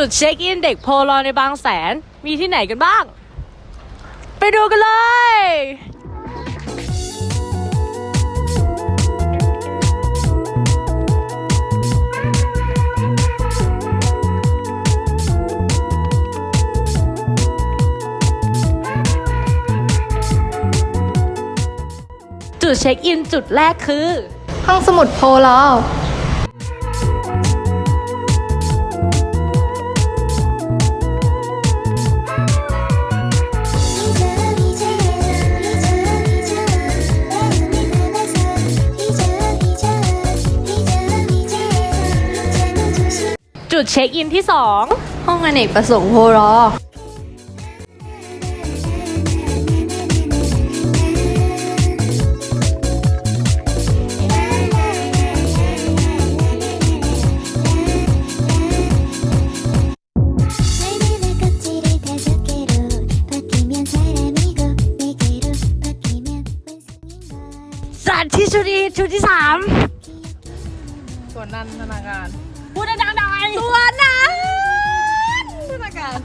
จุดเช็คอินเด็กโพลอในบางแสน มีที่ไหนกันบ้าง ไปดูกันเลยจุดเช็คอินจุดแรกคือ ห้องสมุดโพลอ จุดเช็คอินที่ 2 ห้องอเนกประสงค์โพลอสัตว์ที่ชุดอีชุดที่ส่วนนันธนาการ3 พูดดังๆหน่อยตัวนั้นธนาการ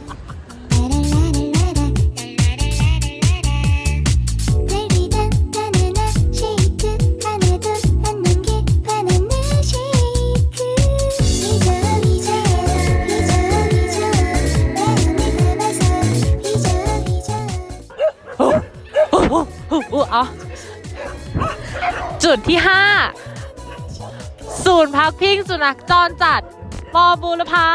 โอ้โหเอาจุดที่ 5 ศูนย์พักพิงสุนัขจรจัดปอบูรพา